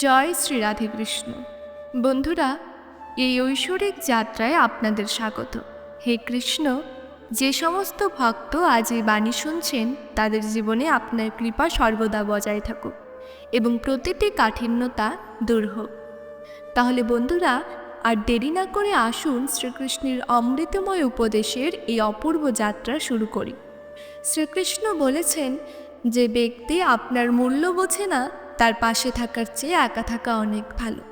জয় শ্রী রাধেকৃষ্ণ বন্ধুরা, এই ঐশ্বরিক যাত্রায় আপনাদের স্বাগত। হে কৃষ্ণ, যে সমস্ত ভক্ত আজ এই বাণী শুনছেন, তাদের জীবনে আপনার কৃপা সর্বদা বজায় থাকুক এবং প্রতিটি কাঠিন্যতা দূর হোক। তাহলে বন্ধুরা, আর দেরি না করে আসুন শ্রীকৃষ্ণের অমৃতময় উপদেশের এই অপূর্ব যাত্রা শুরু করি। শ্রীকৃষ্ণ বলেছেন যে ব্যক্তি আপনার মূল্য বোঝে না তার পাশে থাকার চেয়ে একা থাকা অনেক ভালো।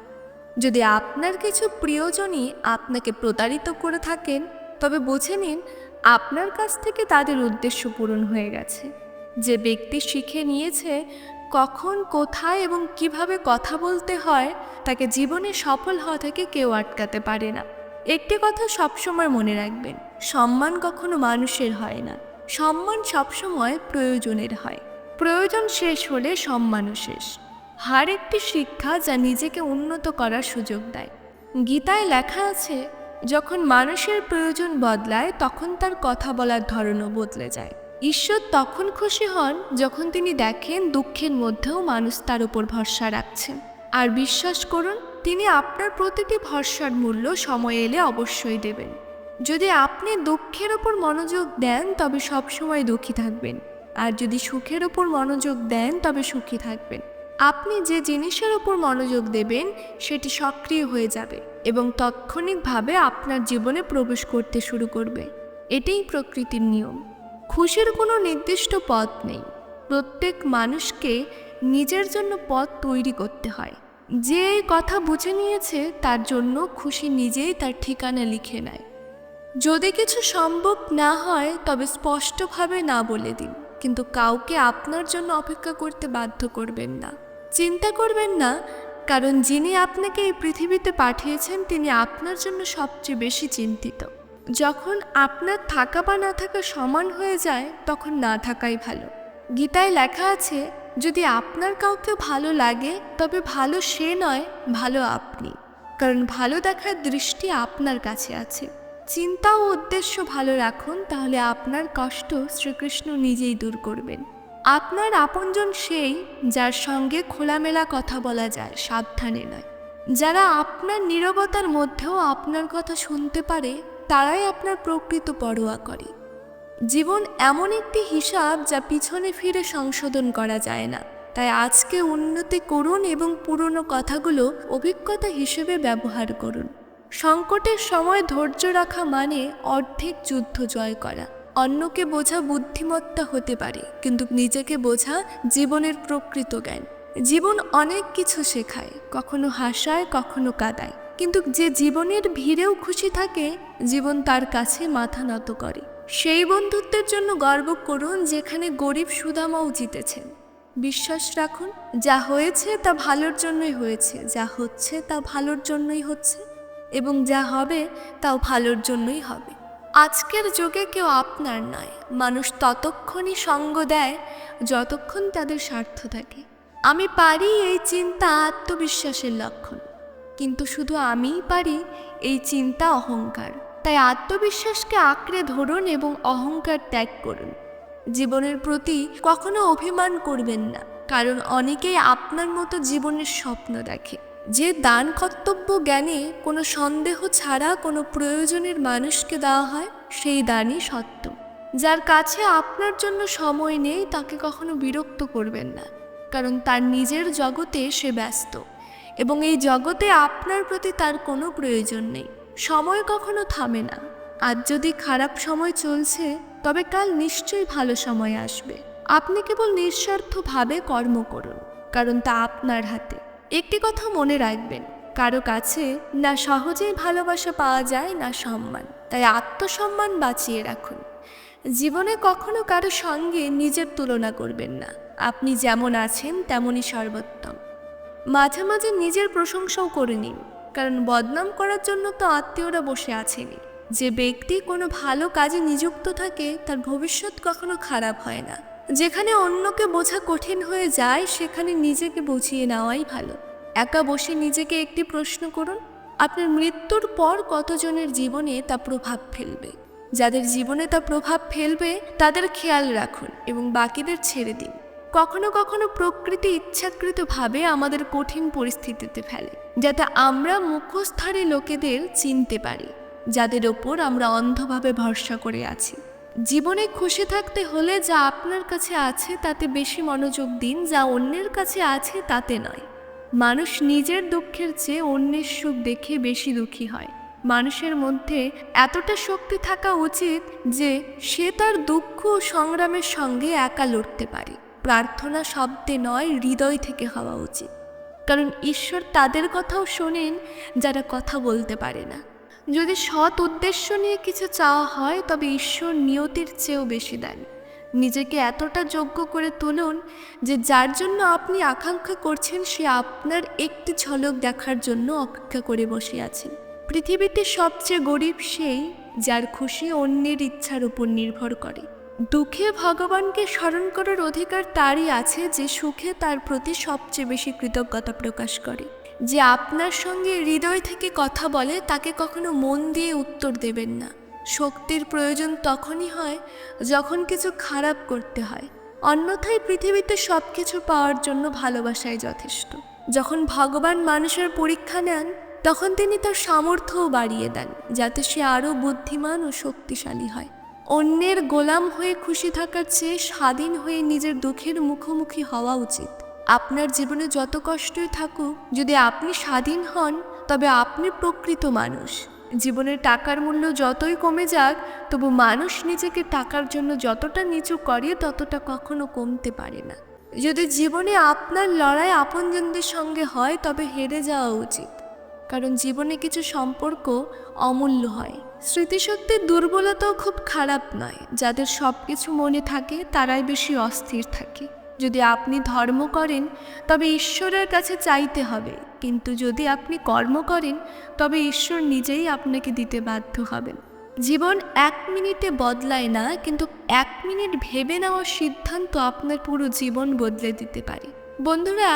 যদি আপনার কিছু প্রিয়জনই আপনাকে প্রতারিত করে থাকেন, তবে বুঝে নিন আপনার কাছ থেকে তাদের উদ্দেশ্য পূরণ হয়ে গেছে। যে ব্যক্তি শিখে নিয়েছে কখন, কোথায় এবং কীভাবে কথা বলতে হয়, তাকে জীবনে সফল হওয়া থেকে কেউ আটকাতে পারে না। একটি কথা সবসময় মনে রাখবেন, সম্মান কখনো মানুষের হয় না। সম্মান সবসময় প্রয়োজনের হয়। প্রয়োজন শেষ হলে সম্মানও শেষ। হার একটি শিক্ষা যা নিজেকে উন্নত করার সুযোগ দেয়। গীতায় লেখা আছে, যখন মানুষের প্রয়োজন বদলায়, তখন তার কথা বলার ধরনও বদলে যায়। ঈশ্বর তখন খুশি হন যখন তিনি দেখেন দুঃখের মধ্যেও মানুষ তার উপর ভরসা রাখছেন আর বিশ্বাস করুন, তিনি আপনার প্রতিটি ভরসার মূল্য সময় এলে অবশ্যই দেবেন। যদি আপনি দুঃখের ওপর মনোযোগ দেন, তবে সবসময় দুঃখী থাকবেন। আর যদি সুখের ওপর মনোযোগ দেন, তবে সুখী থাকবেন। আপনি যে জিনিসের ওপর মনোযোগ দেবেন, সেটি সক্রিয় হয়ে যাবে এবং তাৎক্ষণিকভাবে আপনার জীবনে প্রবেশ করতে শুরু করবে। এটাই প্রকৃতির নিয়ম। খুশির কোনো নির্দিষ্ট পথ নেই। প্রত্যেক মানুষকে নিজের জন্য পথ তৈরি করতে হয়। যে কথা বুঝে নিয়েছে, তার জন্য খুশি নিজেই তার ঠিকানা লিখে নেয়। যদি কিছু সম্ভব না হয়, তবে স্পষ্টভাবে না বলে দিন। কিন্তু কাউকে আপনার জন্য অপেক্ষা করতে বাধ্য করবেন না। চিন্তা করবেন না, কারণ যিনি আপনাকে এই পৃথিবীতে পাঠিয়েছেন, তিনি আপনার জন্য সবচেয়ে বেশি চিন্তিত। যখন আপনার থাকা বা না থাকা সমান হয়ে যায়, তখন না থাকাই ভালো। গীতায় লেখা আছে, যদি আপনার কাউকে ভালো লাগে, তবে ভালো সে নয়, ভালো আপনি। কারণ ভালো দেখার দৃষ্টি আপনার কাছে আছে। চিন্তা ও উদ্দেশ্য ভালো রাখুন, তাহলে আপনার কষ্ট শ্রীকৃষ্ণ নিজেই দূর করবেন। আপনার আপনজন সেই যার সঙ্গে খোলামেলা কথা বলা যায়, সাবধানে নয়। যারা আপনার নীরবতার মধ্যেও আপনার কথা শুনতে পারে, তারাই আপনার প্রকৃত পরোয়া করে। জীবন এমন একটি হিসাব যা পিছনে ফিরে সংশোধন করা যায় না। তাই আজকে উন্নতি করুন এবং পুরনো কথাগুলো অভিজ্ঞতা হিসেবে ব্যবহার করুন। সংকটের সময় ধৈর্য রাখা মানে অর্ধেক যুদ্ধ জয় করা। অন্যকে বোঝা বুদ্ধিমত্তা হতে পারে, কিন্তু নিজেকে বোঝা জীবনের প্রকৃত জ্ঞান। জীবন অনেক কিছু শেখায়, কখনো হাসায়, কখনো কাদায়। কিন্তু যে জীবনের ভিড়েও খুশি থাকে, জীবন তার কাছে মাথা নত করে। সেই বন্ধুত্বের জন্য গর্ব করুন যেখানে গরিব সুদামাও জিতেছেন। বিশ্বাস রাখুন, যা হয়েছে তা ভালোর জন্যই হয়েছে, যা হচ্ছে তা ভালোর জন্যই হচ্ছে। এবং যা হবে তাও ভালোর জন্যই হবে। আজকের যুগে কেউ আপনার নয়, মানুষ ততক্ষণই সঙ্গ দেয় যতক্ষণ তাদের স্বার্থ থাকে। আমি পারি এই চিন্তা আত্মবিশ্বাসের লক্ষণ, কিন্তু শুধু আমিই পারি এই চিন্তা অহংকার। তাই আত্মবিশ্বাসকে আঁকড়ে ধরুন এবং অহংকার ত্যাগ করুন। জীবনের প্রতি কখনো অভিমান করবেন না, কারণ অনেকেই আপনার মতো জীবনের স্বপ্ন দেখে। যে দান কর্তব্য জ্ঞানে কোনো সন্দেহ ছাড়া কোনো প্রয়োজনের মানুষকে দেওয়া হয়, সেই দানই সত্য। যার কাছে আপনার জন্য সময় নেই, তাকে কখনো বিরক্ত করবেন না, কারণ তার নিজের জগতে সে ব্যস্ত। এবং এই জগতে আপনার প্রতি তার কোনো প্রয়োজন নেই। সময় কখনো থামে না। আজ যদি খারাপ সময় চলছে, তবে কাল নিশ্চয়ই ভালো সময় আসবে। আপনি কেবল নিঃস্বার্থভাবে কর্ম করুন, কারণ তা আপনার হাতে। একটি কথা মনে রাখবেন, কারও কাছে না সহজেই ভালোবাসা পাওয়া যায়, না সম্মান। তাই আত্মসম্মান বাঁচিয়ে রাখুন। জীবনে কখনো কারও সঙ্গে নিজের তুলনা করবেন না। আপনি যেমন আছেন, তেমনই সর্বোত্তম। মাঝে মাঝে নিজের প্রশংসাও করে নিন, কারণ বদনাম করার জন্য তো আত্মীয়রা বসে আছেনি যে ব্যক্তি কোনো ভালো কাজে নিযুক্ত থাকে, তার ভবিষ্যৎ কখনো খারাপ হয় না। যেখানে অন্যকে বোঝা কঠিন হয়ে যায়, সেখানে নিজেকে বুঝিয়ে নেওয়াই ভালো। একা বসে নিজেকে একটি প্রশ্ন করুন, আপনার মৃত্যুর পর কতজনের জীবনে তা প্রভাব ফেলবে? যাদের জীবনে তা প্রভাব ফেলবে, তাদের খেয়াল রাখুন এবং বাকিদের ছেড়ে দিন। কখনো কখনো প্রকৃতি ইচ্ছাকৃতভাবে আমাদের কঠিন পরিস্থিতিতে ফেলে, যাতে আমরা মুখোশধারী লোকেদের চিনতে পারি, যাদের ওপর আমরা অন্ধভাবে ভরসা করে আছি। জীবনে খুশি থাকতে হলে যা আপনার কাছে আছে তাতে বেশি মনোযোগ দিন, যা অন্যের কাছে আছে তাতে নয়। মানুষ নিজের দুঃখের চেয়ে অন্যের সুখ দেখে বেশি দুঃখী হয়। মানুষের মধ্যে এতটা শক্তি থাকা উচিত যে সে তার দুঃখ ও সংগ্রামের সঙ্গে একা লড়তে পারে। প্রার্থনা শব্দে নয়, হৃদয় থেকে হওয়া উচিত। কারণ ঈশ্বর তাদের কথাও শোনেন, যারা কথা বলতে পারে না। যদি সৎ উদ্দেশ্য নিয়ে কিছু চাওয়া হয়, তবে ঈশ্বর নিয়তির চেয়েও বেশি দেন নিজেকে এতটা যোগ্য করে তুলুন যে যার জন্য আপনি আকাঙ্ক্ষা করছেন, সে আপনার একটি ঝলক দেখার জন্য অপেক্ষা করে বসে আছেন পৃথিবীতে সবচেয়ে গরিব সেই যার খুশি অন্যের ইচ্ছার উপর নির্ভর করে। দুঃখে ভগবানকে স্মরণ করার অধিকার তারই আছে যে সুখে তার প্রতি সবচেয়ে বেশি কৃতজ্ঞতা প্রকাশ করে। যে আপনার সঙ্গে হৃদয় থেকে কথা বলে তাকে কখনো মন দিয়ে উত্তর দেবেন না। শক্তির প্রয়োজন তখনই হয় যখন কিছু খারাপ করতে হয়। অন্যথায় পৃথিবীতে সব কিছু পাওয়ার জন্য ভালোবাসাই যথেষ্ট। যখন ভগবান মানুষের পরীক্ষা নেন, তখন তিনি তার সামর্থ্যও বাড়িয়ে দেন, যাতে সে আরও বুদ্ধিমান ও শক্তিশালী হয়। অন্যের গোলাম হয়ে খুশি থাকার চেয়ে স্বাধীন হয়ে নিজের দুঃখের মুখোমুখি হওয়া উচিত। আপনার জীবনে যত কষ্টই থাকুক, যদি আপনি স্বাধীন হন, তবে আপনি প্রকৃত মানুষ। জীবনের টাকার মূল্য যতই কমে যাক, তবু মানুষ নিজেকে টাকার জন্য যতটা নিচু করে, ততটা কখনো কমতে পারে না। যদি জীবনে আপনার লড়াই আপনজনদের সঙ্গে হয়, তবে হেরে যাওয়া উচিত। কারণ জীবনে কিছু সম্পর্ক অমূল্য হয়। স্মৃতিশক্তির দুর্বলতাও খুব খারাপ নয়। যাদের সব কিছু মনে থাকে, তারাই বেশি অস্থির থাকে। যদি আপনি ধর্ম করেন, তবে ঈশ্বরের কাছে চাইতে হবে। কিন্তু যদি আপনি কর্ম করেন, তবে ঈশ্বর নিজেই আপনাকে দিতে বাধ্য হবেন। জীবন এক মিনিটে বদলায় না, কিন্তু এক মিনিট ভেবে নেওয়ার সিদ্ধান্ত আপনার পুরো জীবন বদলে দিতে পারে। বন্ধুরা,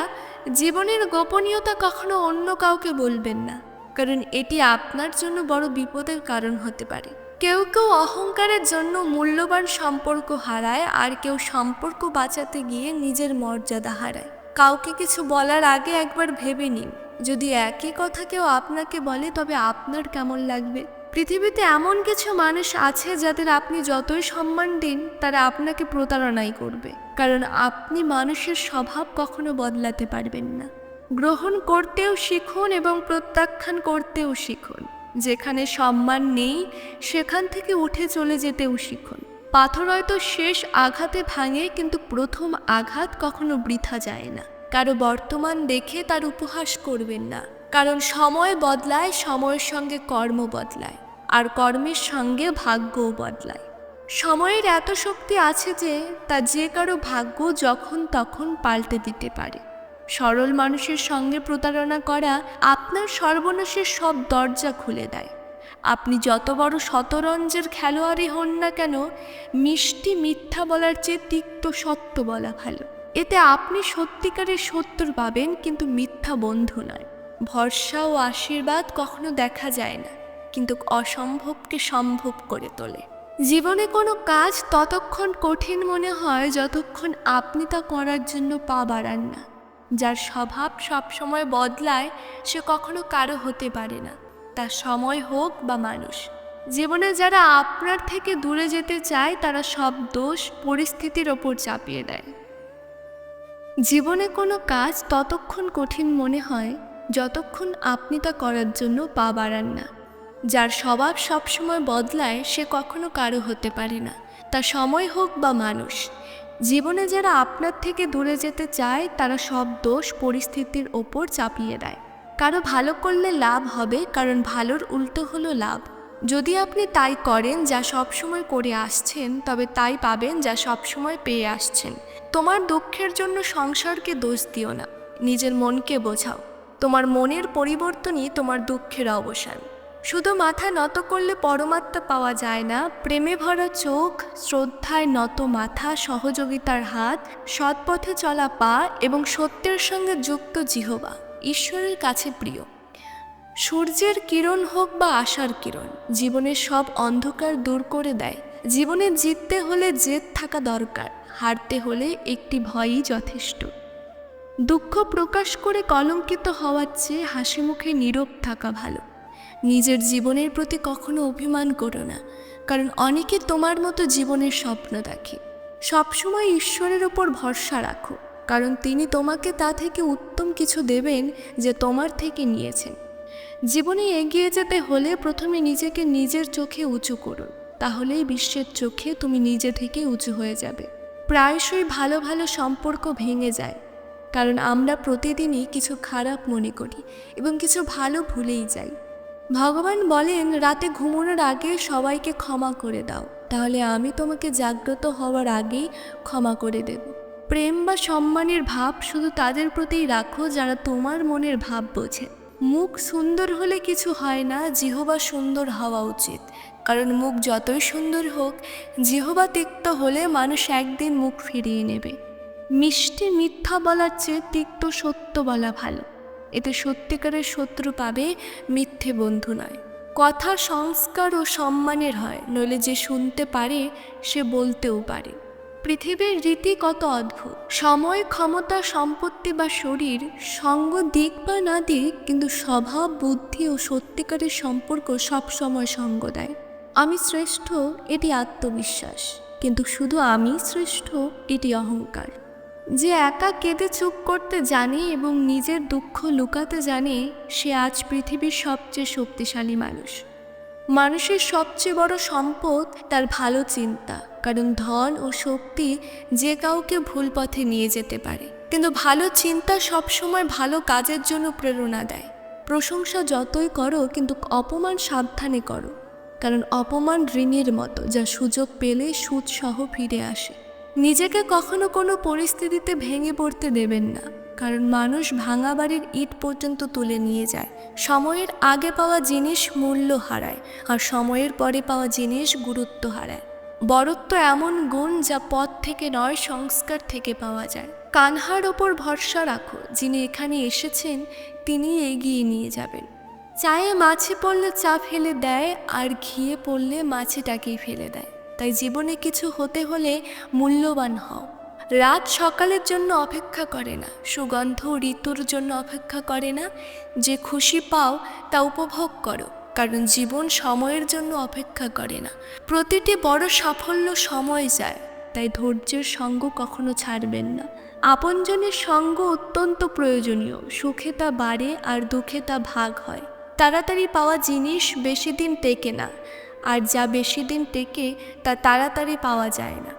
জীবনের গোপনীয়তা কখনো অন্য কাউকে বলবেন না, কারণ এটি আপনার জন্য বড় বিপদের কারণ হতে পারে। কেউ কেউ অহংকারের জন্য মূল্যবান সম্পর্ক হারায় আর কেউ সম্পর্ক বাঁচাতে গিয়ে নিজের মর্যাদা হারায়। কাউকে কিছু বলার আগে একবার ভেবে নিন। যদি একই কথা কেউ আপনাকে বলে, তবে আপনার কেমন লাগবে? পৃথিবীতে এমন কিছু মানুষ আছে যাদের আপনি যতই সম্মান দিন, তারা আপনাকে প্রতারণাই করবে। কারণ আপনি মানুষের স্বভাব কখনো বদলাতে পারবেন না। গ্রহণ করতেও শিখুন এবং প্রত্যাখ্যান করতেও শিখুন। যেখানে সম্মান নেই, সেখান থেকে উঠে চলে যেতেও শিখুন। পাথর হয়তো শেষ আঘাতে ভাঙে, কিন্তু প্রথম আঘাত কখনো বৃথা যায় না। কারও বর্তমান দেখে তার উপহাস করবেন না। কারণ সময় বদলায়, সময়ের সঙ্গে কর্ম বদলায়, আর কর্মের সঙ্গে ভাগ্যও বদলায়। সময়ের এত শক্তি আছে যে, তা যে কারও ভাগ্য যখন তখন পাল্টে দিতে পারে। সরল মানুষের সঙ্গে প্রতারণা করা আপনার সর্বনাশের সব দরজা খুলে দেয়। আপনি যত বড় শতরঞ্জের খেলোয়াড়ই হন না কেন, মিষ্টি মিথ্যা বলার চেয়ে তিক্ত সত্য বলা ভালো। এতে আপনি সত্যিকারের সত্যর পাবেন কিন্তু মিথ্যা বন্ধু নয়। ভরসা ও আশীর্বাদ কখনো দেখা যায় না, কিন্তু অসম্ভবকে সম্ভব করে তোলে। জীবনে কোনো কাজ ততক্ষণ কঠিন মনে হয় যতক্ষণ আপনি তা করার জন্য পা বাড়ান না। যার স্বভাব সবসময় বদলায়, সে কখনো কারও হতে পারে না। তার সময় হোক বা মানুষ। জীবনে যারা আপনার থেকে দূরে যেতে চায়, তারা সব দোষ পরিস্থিতির ওপর চাপিয়ে দেয়। জীবনে কোনো কাজ ততক্ষণ কঠিন মনে হয়, যতক্ষণ আপনি তা করার জন্য পা বাড়ান না। যার স্বভাব সবসময় বদলায়, সে কখনো কারও হতে পারে না। তা সময় হোক বা মানুষ। জীবনে যারা আপনার থেকে দূরে যেতে চায়, তারা সব দোষ পরিস্থিতির ওপর চাপিয়ে দেয়। কারও ভালো করলে লাভ হবে, কারণ ভালোর উল্টো হলো লাভ। যদি আপনি তাই করেন যা সবসময় করে আসছেন, তবে তাই পাবেন যা সবসময় পেয়ে আসছেন। তোমার দুঃখের জন্য সংসারকে দোষ দিও না। নিজের মনকে বোঝাও। তোমার মনের পরিবর্তনই তোমার দুঃখের অবসান। শুধু মাথা নত করলে পরমাত্মা পাওয়া যায় না, প্রেমে ভরা চোখ, শ্রদ্ধায় নত মাথা, সহযোগিতার হাত, সৎপথে চলা পা এবং সত্যের সঙ্গে যুক্ত জিহবা, ঈশ্বরের কাছে প্রিয়। সূর্যের কিরণ হোক বা আশার কিরণ, জীবনের সব অন্ধকার দূর করে দেয়। জীবনে জিততে হলে জেদ থাকা দরকার, হারতে হলে একটি ভয়ই যথেষ্ট। দুঃখ প্রকাশ করে কলঙ্কিত হওয়ার চেয়ে হাসি মুখে নীরব থাকা ভালো। নিজের জীবনের প্রতি কখনো অভিমান করো না, কারণ অনেকে তোমার মতো জীবনের স্বপ্ন দেখে। সবসময় ঈশ্বরের ওপর ভরসা রাখো, কারণ তিনি তোমাকে তা থেকে উত্তম কিছু দেবেন যে তোমার থেকে নিয়েছেন। জীবনে এগিয়ে যেতে হলে প্রথমে নিজেকে নিজের চোখে উঁচু করুন, তাহলেই বিশ্বের চোখে তুমি নিজে থেকে উঁচু হয়ে যাবে। প্রায়শই ভালো ভালো সম্পর্ক ভেঙে যায়, কারণ আমরা প্রতিদিনই কিছু খারাপ মনে করি এবং কিছু ভালো ভুলেই যাই। ভগবান বলেন, রাতে ঘুমানোর আগে সবাইকে ক্ষমা করে দাও। তাহলে আমি তোমাকে জাগ্রত হওয়ার আগেই ক্ষমা করে দেব। প্রেম বা সম্মানের ভাব শুধু তাদের প্রতিই রাখো যারা তোমার মনের ভাব বোঝে। মুখ সুন্দর হলে কিছু হয় না, জিহবা সুন্দর হওয়া উচিত। কারণ মুখ যতই সুন্দর হোক, জিহবা তিক্ত হলে মানুষ একদিন মুখ ফিরিয়ে নেবে। মিষ্টি মিথ্যা বলার চেয়ে তিক্ত সত্য বলা ভালো। এতে সত্যিকারের শত্রু পাবে মিথ্যে বন্ধু নয়। কথা সংস্কার ও সম্মানের হয়, নইলে যে শুনতে পারে, সে বলতেও পারে। পৃথিবীর রীতি কত অদ্ভুত। সময়, ক্ষমতা, সম্পত্তি বা শরীর, সঙ্গ, দিক বা না দিক, কিন্তু স্বভাব, বুদ্ধি ও সত্যিকারের সম্পর্ক সব সময় সঙ্গ দেয়। আমি শ্রেষ্ঠ, এটি আত্মবিশ্বাস, কিন্তু শুধু আমি শ্রেষ্ঠ, এটি অহংকার। যে একা কেঁদে চুপ করতে জানে এবং নিজের দুঃখ লুকাতে জানে, সে আজ পৃথিবীর সবচেয়ে শক্তিশালী মানুষ। মানুষের সবচেয়ে বড় সম্পদ তার ভালো চিন্তা, কারণ ধন ও শক্তি যে কাউকে ভুল পথে নিয়ে যেতে পারে। কিন্তু ভালো চিন্তা সবসময় ভালো কাজের জন্য প্রেরণা দেয়। প্রশংসা যতই করো, কিন্তু অপমান সাবধানে করো। কারণ অপমান ঋণের মতো, যা সুযোগ পেলে সুদসহ ফিরে আসে। নিজেকে কখনো কোনো পরিস্থিতিতে ভেঙে পড়তে দেবেন না। কারণ মানুষ ভাঙা বাড়ির ইট পর্যন্ত তুলে নিয়ে যায়। সময়ের আগে পাওয়া জিনিস মূল্য হারায় আর সময়ের পরে পাওয়া জিনিস গুরুত্ব হারায়। বরত্ব এমন গুণ যা পথ থেকে নয়, সংস্কার থেকে পাওয়া যায়। কানহার ওপর ভরসা রাখো, যিনি এখানে এসেছেন, তিনি এগিয়ে নিয়ে যাবেন। চায়ে মাছে পড়লে চা ফেলে দেয়, আর ঘিয়ে পড়লে মাছেটাকেই ফেলে দেয়। তাই জীবনে কিছু হতে হলে মূল্যবান হও। রাত সকালের জন্য অপেক্ষা করে না, সুগন্ধ ঋতুর জন্য অপেক্ষা করে না। যে খুশি পাও, তা উপভোগ করো, কারণ জীবন সময়ের জন্য অপেক্ষা করে না। প্রতিটি বড় সাফল্য সময় যায়, তাই ধৈর্যের সঙ্গ কখনো ছাড়বেন না। আপনজনের সঙ্গ অত্যন্ত প্রয়োজনীয়, সুখে তা বাড়ে আর দুঃখে তা ভাগ হয়। তাড়াতাড়ি পাওয়া জিনিস বেশি দিন টেকে না আর যা বেশি দিন টেকে তা তাড়াতাড়ি পাওয়া যায় না।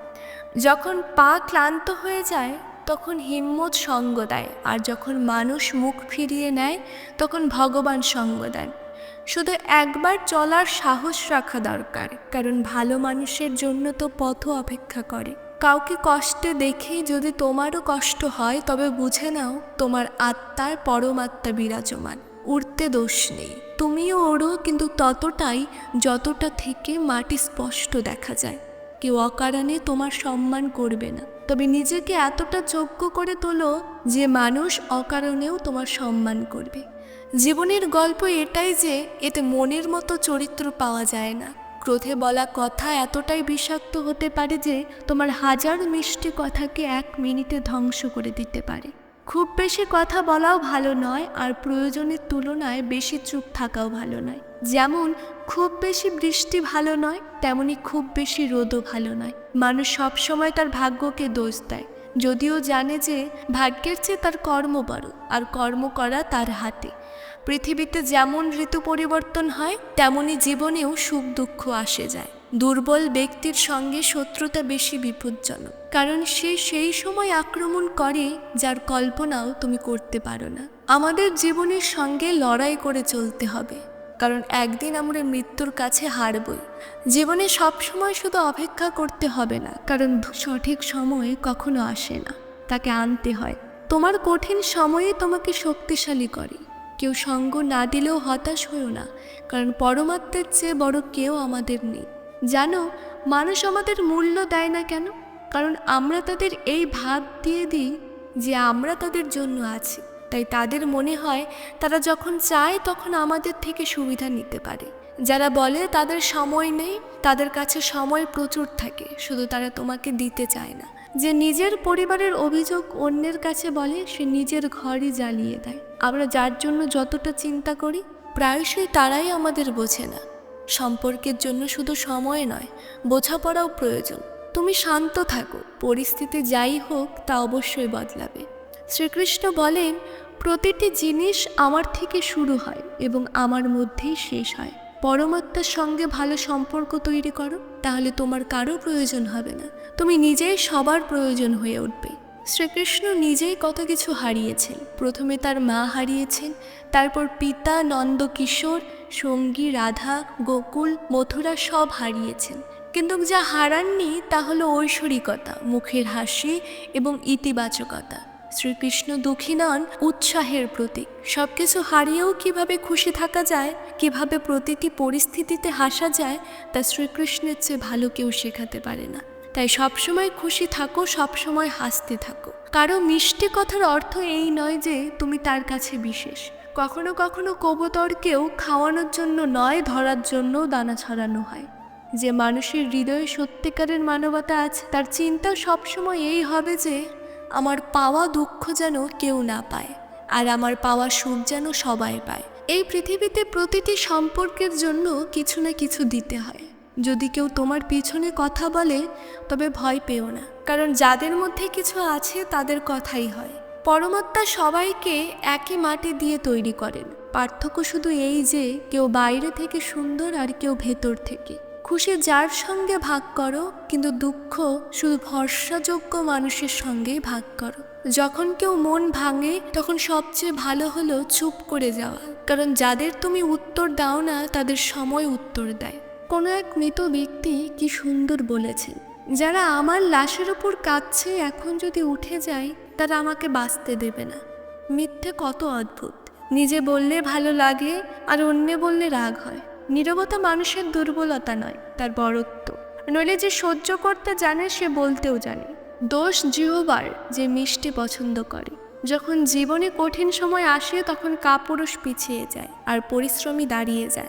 যখন পা ক্লান্ত হয়ে যায়, তখন হিম্মত সঙ্গ দেয়, আর যখন মানুষ মুখ ফিরিয়ে নেয়, তখন ভগবান সঙ্গ দেন। শুধু একবার চলার সাহস রাখা দরকার, কারণ ভালো মানুষের জন্য তো পথও অপেক্ষা করে। কাউকে কষ্টে দেখেই যদি তোমারও কষ্ট হয়, তবে বুঝে নাও, তোমার আত্মার পরমাত্মা বিরাজমান। উড়তে দোষ নেই। তুমিও ওড়ো, কিন্তু ততটাই যতটা থেকে মাটি স্পষ্ট দেখা যায়। কেউ অকারণে তোমার সম্মান করবে না। তবে নিজেকে এতটা যোগ্য করে তোলো যে মানুষ অকারণেও তোমার সম্মান করবে। জীবনের গল্প এটাই যে, এতে মনের মতো চরিত্র পাওয়া যায় না। ক্রোধে বলা কথা এতটাই বিষাক্ত হতে পারে যে, তোমার হাজার মিষ্টি কথাকে এক মিনিটে ধ্বংস করে দিতে পারে। খুব বেশি কথা বলাও ভালো নয় আর প্রয়োজনের তুলনায় বেশি চুপ থাকাও ভালো নয়। যেমন, খুব বেশি বৃষ্টি ভালো নয়, তেমনি খুব বেশি রোদও ভালো নয়। মানুষ সবসময় তার ভাগ্যকে দোষ দেয়। যদিও জানে যে, ভাগ্যের চেয়ে তার কর্ম বড় আর কর্ম করা তার হাতে। পৃথিবীতে যেমন ঋতু পরিবর্তন হয়, তেমনি জীবনেও সুখ দুঃখ আসে যায়। দুর্বল ব্যক্তির সঙ্গে শত্রুতা বেশি বিপজ্জনক। কারণ সে সেই সময় আক্রমণ করে যার কল্পনাও তুমি করতে পারো না। আমাদের জীবনের সঙ্গে লড়াই করে চলতে হবে। কারণ একদিন আমরা মৃত্যুর কাছে হারবই। জীবনে সবসময় শুধু অপেক্ষা করতে হবে না, কারণ সঠিক সময়ে কখনো আসে না। তাকে আনতে হয়। তোমার কঠিন সময়ে তোমাকে শক্তিশালী করে। কেউ সঙ্গ না দিলেও হতাশ হয়েও না, কারণ পরমাত্মের চেয়ে বড় কেউ আমাদের নেই। জানো, মানুষ আমাদের মূল্য দেয় না কেন? কারণ আমরা তাদের এই ভাব দিয়ে দিই যে আমরা তাদের জন্য আছি। তাই তাদের মনে হয় তারা যখন চায় তখন আমাদের থেকে সুবিধা নিতে পারে। যারা বলে তাদের সময় নেই, তাদের কাছে সময় প্রচুর থাকে, শুধু তারা তোমাকে দিতে চায় না। যে নিজের পরিবারের অভিযোগ অন্যের কাছে বলে, সে নিজের ঘরই জ্বালিয়ে দেয়। আমরা যার জন্য যতটা চিন্তা করি, প্রায়শই তারাই আমাদের বোঝে না। সম্পর্কের জন্য শুধু সময় নয়, বোঝাপড়াও প্রয়োজন। তুমি শান্ত থাকো, পরিস্থিতি যাই হোক, তা অবশ্যই বদলাবে। শ্রীকৃষ্ণ বলেন, প্রতিটি জিনিস আমার থেকে শুরু হয় এবং আমার মধ্যেই শেষ হয়। পরমাত্মার সঙ্গে ভালো সম্পর্ক তৈরি করো, তাহলে তোমার কারও প্রয়োজন হবে না। তুমি নিজেই সবার প্রয়োজন হয়ে উঠবে। শ্রীকৃষ্ণ নিজেই কত কিছু হারিয়েছেন। প্রথমে তার মা হারিয়েছেন, তারপর পিতা নন্দকিশোর সঙ্গী, রাধা, গোকুল, মথুরা সব হারিয়েছেন। কিন্তু যা হারাননি তা হলো ঐশ্বরিকতা, মুখের হাসি এবং ইতিবাচকতা। শ্রীকৃষ্ণ দুঃখী নন, উৎসাহের প্রতীক। সব কিছু হারিয়েও কীভাবে খুশি থাকা যায়, কীভাবে প্রতিটি পরিস্থিতিতে হাসা যায়, তা শ্রীকৃষ্ণের চেয়ে ভালো কেউ শেখাতে পারে না। তাই সবসময় খুশি থাকো, সবসময় হাসতে থাকো। কারও মিষ্টি কথার অর্থ এই নয় যে তুমি তার কাছে বিশেষ। কখনো কখনো কবুতরকেও খাওয়ানোর জন্য নয়, ধরার জন্য দানা ছড়ানো হয়। যে মানুষের হৃদয়ে সত্যিকারের মানবতা আছে, তার চিন্তা সবসময় এই হবে যে আমার পাওয়া দুঃখ যেন কেউ না পায়, আর আমার পাওয়া সুখ যেন সবাই পায়। এই পৃথিবীতে প্রতিটি সম্পর্কের জন্য কিছু না কিছু দিতে হয়। যদি কেউ তোমার পিছনে কথা বলে, তবে ভয় পেও না। কারণ যাদের মধ্যে কিছু আছে, তাদের কথাই হয়। পরমাত্মা সবাইকে একই মাটি দিয়ে তৈরি করেন। পার্থক্য শুধু এই যে, কেউ বাইরে থেকে সুন্দর আর কেউ ভেতর থেকে। খুশি যার সঙ্গে ভাগ করো, কিন্তু দুঃখ শুধু ভরসাযোগ্য মানুষের সঙ্গেই ভাগ করো। যখন কেউ মন ভাঙে, তখন সবচেয়ে ভালো হলো চুপ করে যাওয়া। কারণ যাদের তুমি উত্তর দাও না, তাদের সময় উত্তর দেয়। কোনো এক মৃত ব্যক্তি কি সুন্দর বলেছেন। যারা আমার লাশের ওপর কাঁদছে, এখন যদি উঠে যায়, তারা আমাকে বাঁচতে দেবে না। মিথ্যে কত অদ্ভুত। নিজে বললে ভালো লাগে, আর অন্যে বললে রাগ হয়। নীরবতা মানুষের দুর্বলতা নয়, তার বড়ত্ব নইলে যে সহ্য করতে জানে, সে বলতেও জানে। দোষ জিহবার যে মিষ্টি পছন্দ করে। যখন জীবনে কঠিন সময় আসে, তখন কাপুরুষ পিছিয়ে যায়, আর পরিশ্রমী দাঁড়িয়ে যায়।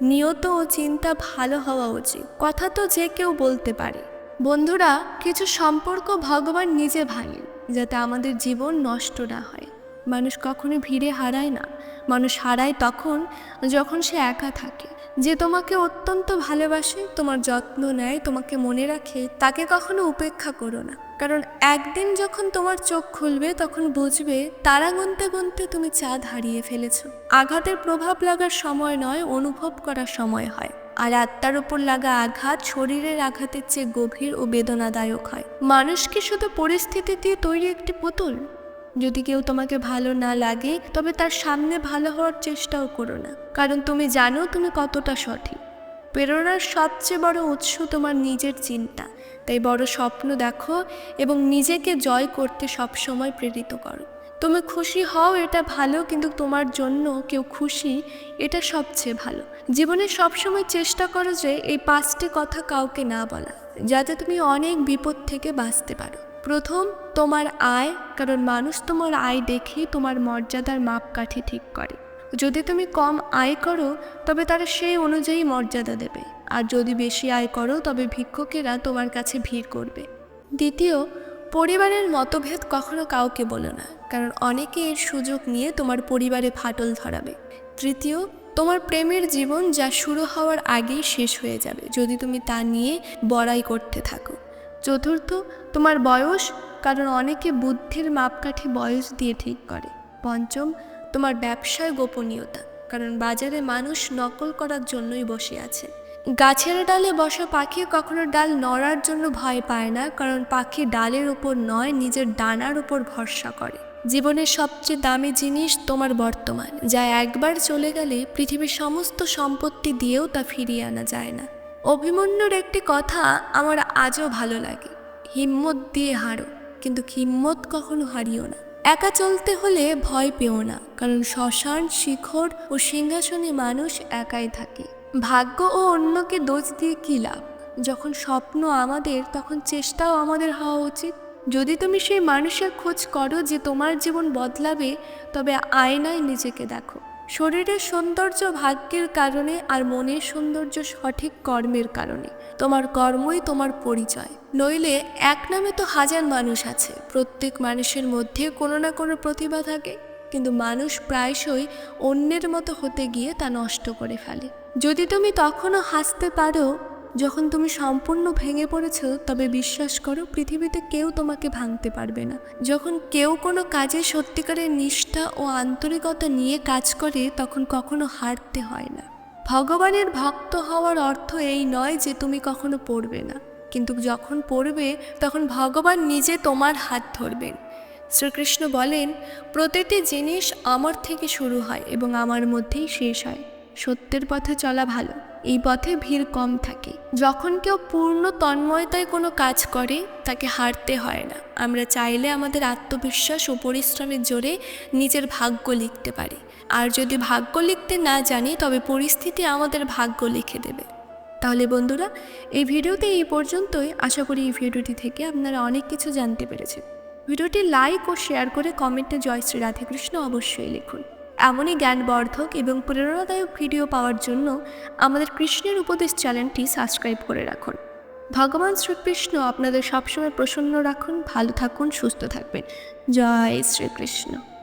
নিয়ত ও চিন্তা ভালো হওয়া উচিত। কথা তো যে কেউ বলতে পারে। বন্ধুরা, কিছু সম্পর্ক ভগবান নিজে ভাঙেন, যাতে আমাদের জীবন নষ্ট না হয়। মানুষ কখনো ভিড়ে হারায় না। মানুষ হারায় তখন যখন সে একা থাকে। যে তোমাকে অত্যন্ত ভালোবাসে, তোমার যত্ন নেয়, তোমাকে মনে রাখে, তাকে কখনো উপেক্ষা করো না। কারণ একদিন যখন তোমার চোখ খুলবে, তখন বুঝবে তারা গুনতে গুনতে তুমি চাঁদ হারিয়ে ফেলেছ। আঘাতের প্রভাব লাগার সময় নয়, অনুভব করার সময় হয়। আর আত্মার উপর লাগা আঘাত শরীরের আঘাতের চেয়ে গভীর ও বেদনাদায়ক হয়। মানুষ কি শুধু পরিস্থিতি দিয়ে তৈরি একটি পুতুল? যদি কেউ তোমাকে ভালো না লাগে, তবে তার সামনে ভালো হওয়ার চেষ্টাও করো না। কারণ তুমি জানো তুমি কতটা সঠিক। প্রেরণার সবচেয়ে বড় উৎস তোমার নিজের চিন্তা। তাই বড় স্বপ্ন দেখো এবং নিজেকে জয় করতে সবসময় প্রেরিত করো। তুমি খুশি হও এটা ভালো, কিন্তু তোমার জন্য কেউ খুশি এটা সবচেয়ে ভালো। জীবনে সবসময় চেষ্টা করো যে এই পাঁচটি কথা কাউকে না বলা, যাতে তুমি অনেক বিপদ থেকে বাঁচতে পারো। প্রথম তোমার আয়, কারণ মানুষ তোমার আয় দেখেই তোমার মর্যাদার মাপকাঠি ঠিক করে। যদি তুমি কম আয় করো, তবে তারা সেই অনুযায়ী মর্যাদা দেবে। আর যদি বেশি আয় করো, তবে ভিক্ষকেরা তোমার কাছে ভিড় করবে। দ্বিতীয়, পরিবারের মতভেদ কখনো কাউকে বলো না, কারণ অনেকে এর সুযোগ নিয়ে তোমার পরিবারে ফাটল ধরাবে। তৃতীয়, তোমার প্রেমের জীবন যা শুরু হওয়ার আগেই শেষ হয়ে যাবে, যদি তুমি তা নিয়ে বড়াই করতে থাকো। চতুর্থ, তোমার বয়স, কারণ অনেকে বুদ্ধির মাপকাঠি বয়স দিয়ে ঠিক করে। পঞ্চম, তোমার ব্যবসায় গোপনীয়তা, কারণ বাজারে মানুষ নকল করার জন্যই বসে আছে। গাছের ডালে বসা পাখি কখনো ডাল নড়ার জন্য ভয় পায় না, কারণ পাখি ডালের উপর নয়, নিজের ডানার উপর ভরসা করে। জীবনের সবচেয়ে দামি জিনিস তোমার বর্তমান, যা একবার চলে গেলে পৃথিবীর সমস্ত সম্পত্তি দিয়েও তা ফিরিয়ে আনা যায় না। অভিমন্যুর একটি কথা আমার আজও ভালো লাগে। হিম্মত দিয়ে হারো, কিন্তু হিম্মত কখনো হারিও না। একা চলতে হলে ভয় পেও না, কারণ শ্মশান, শিখর ও সিংহাসনে মানুষ একাই থাকে। ভাগ্য ও অন্যকে দোষ দিয়ে কী লাভ? যখন স্বপ্ন আমাদের, তখন চেষ্টাও আমাদের হওয়া উচিত। যদি তুমি সেই মানুষের খোঁজ করো যে তোমার জীবন বদলাবে, তবে আয়নায় নিজেকে দেখো। শরীরের সৌন্দর্য ভাগ্যের কারণে আর মনের সৌন্দর্য সঠিক কর্মের কারণে। তোমার কর্মই তোমার পরিচয়। নইলে এক নামে তো হাজার মানুষ আছে। প্রত্যেক মানুষের মধ্যে কোনো না কোনো প্রতিভা থাকে। কিন্তু মানুষ প্রায়শই অন্যের মতো হতে গিয়ে তা নষ্ট করে ফেলে। যদি তুমি তখনও হাসতে পারো যখন তুমি সম্পূর্ণ ভেঙে পড়েছ, তবে বিশ্বাস করো, পৃথিবীতে কেউ তোমাকে ভাঙতে পারবে না। যখন কেউ কোনো কাজে সত্যিকারের নিষ্ঠা ও আন্তরিকতা নিয়ে কাজ করে, তখন কখনো হারতে হয় না। ভগবানের ভক্ত হওয়ার অর্থ এই নয় যে তুমি কখনো পড়বে না। কিন্তু যখন পড়বে, তখন ভগবান নিজে তোমার হাত ধরবেন। শ্রীকৃষ্ণ বলেন, প্রতিটি জিনিস আমার থেকে শুরু হয় এবং আমার মধ্যেই শেষ হয়। সত্যের পথে চলা ভালো। এই পথে ভিড় কম থাকে। যখন কেউ পূর্ণ তন্ময়তায় কোনো কাজ করে, তাকে হারতে হয় না। আমরা চাইলে আমাদের আত্মবিশ্বাস ও পরিশ্রমের জোরে নিজের ভাগ্য লিখতে পারি। আর যদি ভাগ্য লিখতে না জানি, তবে পরিস্থিতি আমাদের ভাগ্য লিখে দেবে। তাহলে বন্ধুরা, এই ভিডিওতে এই পর্যন্তই। আশা করি এই ভিডিওটি থেকে আপনারা অনেক কিছু জানতে পেরেছেন। ভিডিওটি লাইক ও শেয়ার করে কমেন্টে জয় শ্রী রাধেকৃষ্ণ অবশ্যই লিখুন। এমনই জ্ঞানবর্ধক এবং প্রেরণাদায়ক ভিডিও পাওয়ার জন্য আমাদের কৃষ্ণের উপদেশ চ্যানেলটি সাবস্ক্রাইব করে রাখুন। ভগবান শ্রীকৃষ্ণ আপনাদের সবসময় প্রসন্ন রাখুন, ভালো থাকুন, সুস্থ থাকবেন। জয় শ্রীকৃষ্ণ।